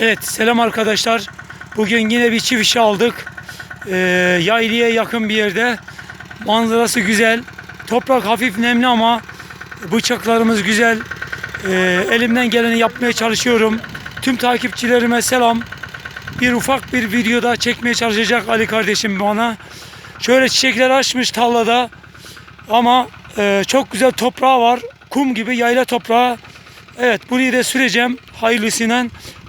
Evet selam arkadaşlar. Bugün yine bir çift aldık. Ee, Yaylı'ya yakın bir yerde. Manzarası güzel. Toprak hafif nemli ama bıçaklarımız güzel. Ee, elimden geleni yapmaya çalışıyorum. Tüm takipçilerime selam. Bir ufak bir videoda çekmeye çalışacak Ali kardeşim bana. Şöyle çiçekler açmış tarlada. Ama e, çok güzel toprağı var. Kum gibi yayla toprağı. Evet burayı da süreceğim hayırlısıyla.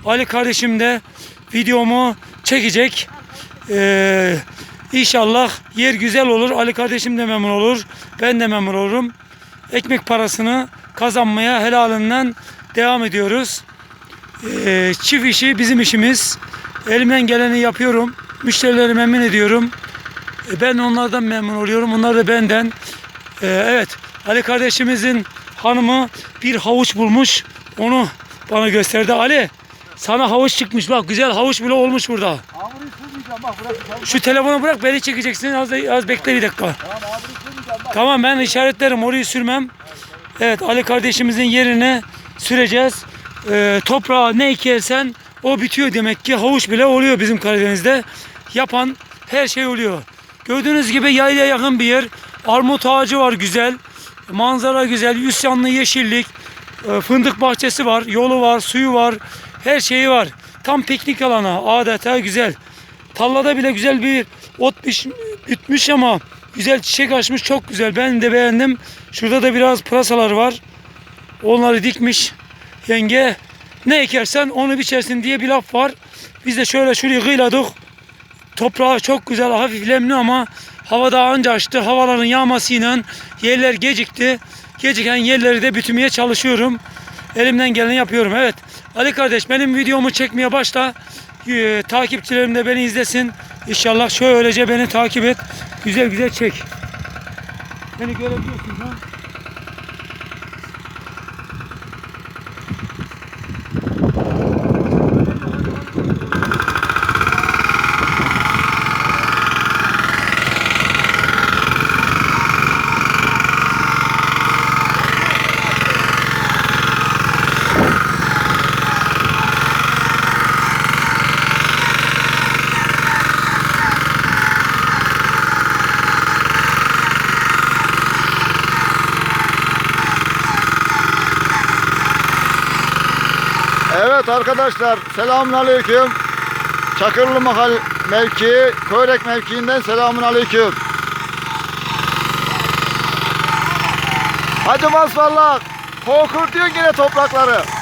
Ali kardeşim de videomu çekecek. Ee, inşallah yer güzel olur. Ali kardeşim de memnun olur. Ben de memnun olurum. Ekmek parasını kazanmaya helalinden devam ediyoruz. Ee, çift işi bizim işimiz. Elimden geleni yapıyorum. Müşterileri memnun ediyorum. E, Ben onlardan memnun oluyorum. Onlar da benden. Ee, evet. Ali kardeşimizin hanımı bir havuç bulmuş. Onu bana gösterdi. Ali sana havuç çıkmış. Bak güzel havuç bile olmuş burada. Sürmeyeceğim bak. Şu telefonu bırak beni çekeceksin. Az, az bekle bir dakika. Tamam ağabey'i sürmeyeceğim bak. Tamam ben işaretlerim orayı sürmem. Evet Ali kardeşimizin yerine süreceğiz. Ee, toprağa ne ekersen o bitiyor demek ki. Havuç bile oluyor bizim Karadeniz'de. Yapan her şey oluyor. Gördüğünüz gibi yaylaya yakın bir yer. Armut ağacı var güzel. Manzara güzel. Yüzyanlı yeşillik. Ee, fındık bahçesi var. Yolu var. Suyu var. Her şeyi var. Tam piknik alanı. Adeta güzel. Tallada bile güzel bir ot biş- bitmiş ama güzel çiçek açmış çok güzel. Ben de beğendim. Şurada da biraz pırasalar var. Onları dikmiş yenge. Ne ekersen onu biçersin diye bir laf var. Biz de şöyle şurayı kıyladık. Toprağı çok güzel hafif lemli ama havada anca açtı. Havaların yağmasıyla yerler gecikti. Geciken yerleri de bütümeye çalışıyorum. Elimden geleni yapıyorum. Evet. Ali kardeş benim videomu çekmeye başla. Ee, takipçilerim de beni izlesin. İnşallah şöylece beni takip et. Güzel güzel çek. Beni görebiliyorsun ha. Evet arkadaşlar selamun aleyküm. Çakırlı Mahal mevkii, Köyrek mevkiinden selamun aleyküm. Hacı Masvallah, korkur diyor yine toprakları.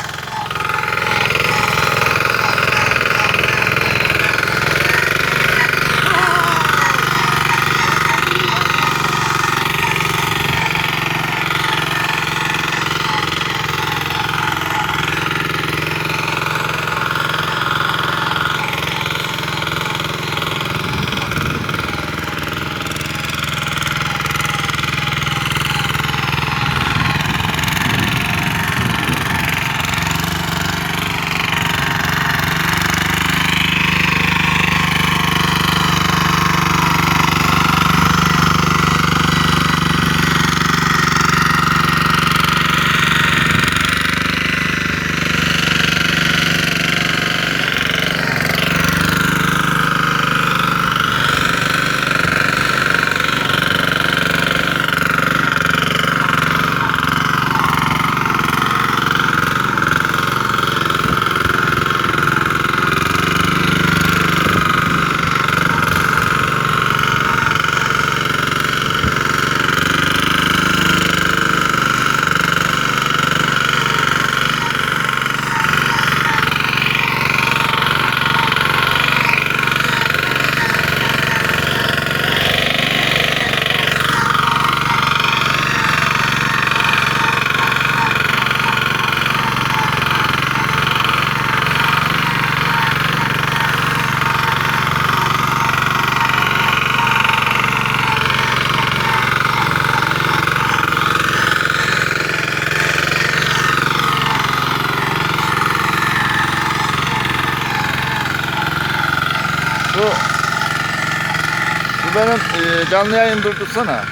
benim e, canlı yayın durdursana.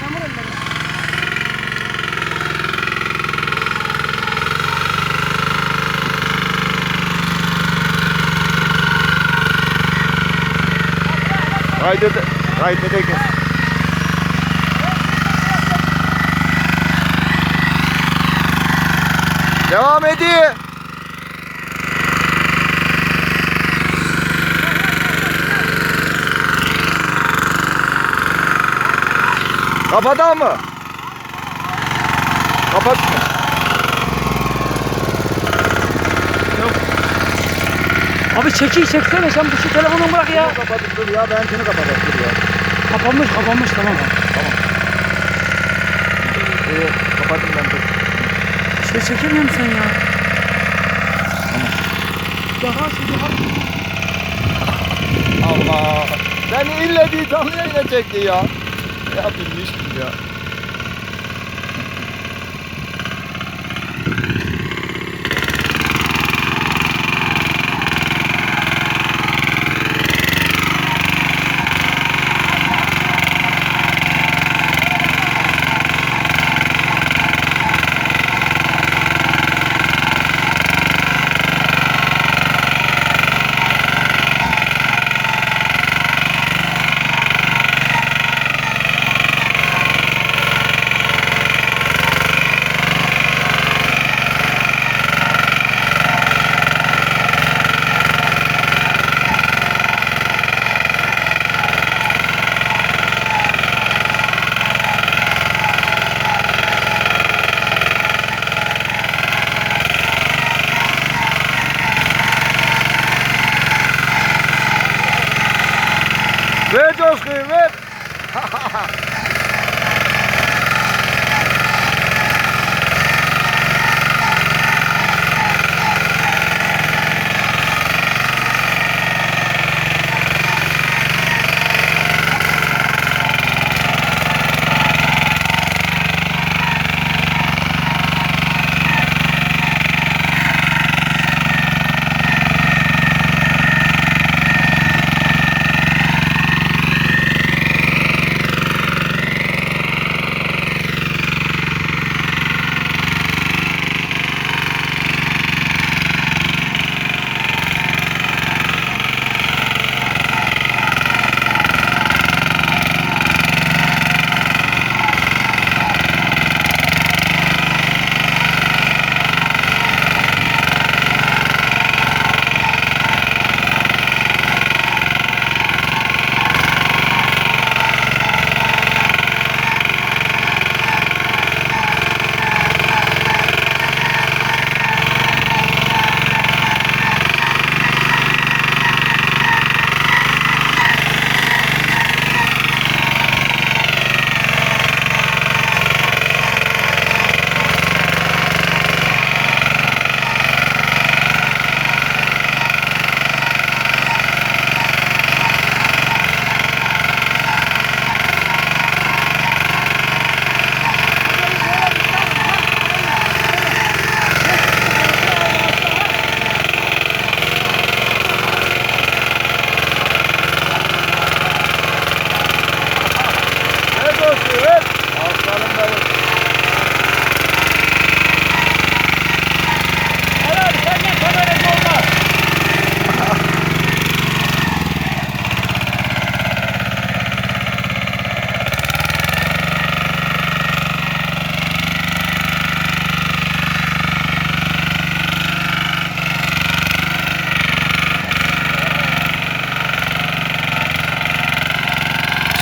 Çamur elleri. Kaydede, kaydede gel. Devam edin. Kapatalım mı? Kapat mı? Abi çeki çeksene sen bu şu telefonu bırak ya. Kapatıp dur ya ben seni kapatayım dur ya. Kapanmış kapanmış tamam. Ee, kapatayım ben dur. Şey çekemiyor musun ya? Daha şimdi Allah. Beni ille bir canlı yayına çekti ya. sterben nicht Ja.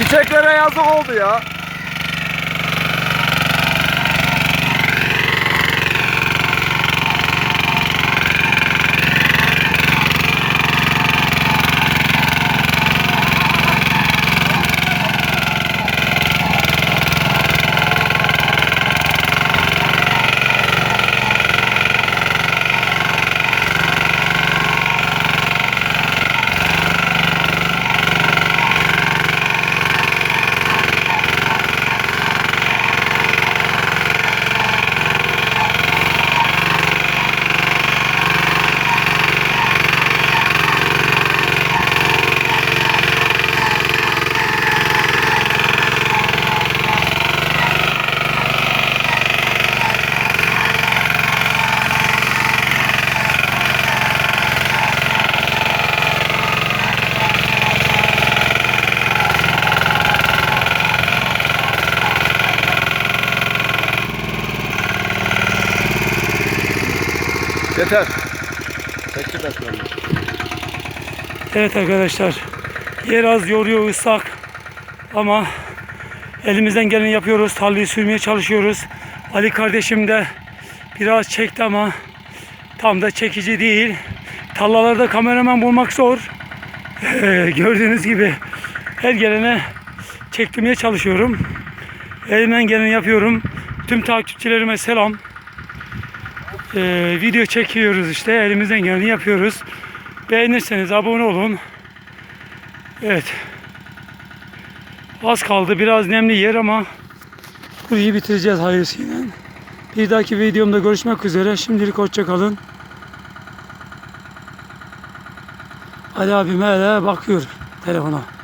Çiçeklere yazık oldu ya. Yeter. Çekti beslerini. Evet arkadaşlar. Yer az yoruyor ıslak. Ama elimizden geleni yapıyoruz. Tarlayı sürmeye çalışıyoruz. Ali kardeşim de biraz çekti ama tam da çekici değil. Tarlalarda kameraman bulmak zor. Ee, gördüğünüz gibi her gelene çektirmeye çalışıyorum. Elimden geleni yapıyorum. Tüm takipçilerime selam. Ee, video çekiyoruz işte. Elimizden geleni yapıyoruz. Beğenirseniz abone olun. Evet. Az kaldı. Biraz nemli yer ama burayı bitireceğiz hayırlısıyla. Bir dahaki videomda görüşmek üzere. Şimdilik hoşça kalın. Ali abim hele bakıyor telefona.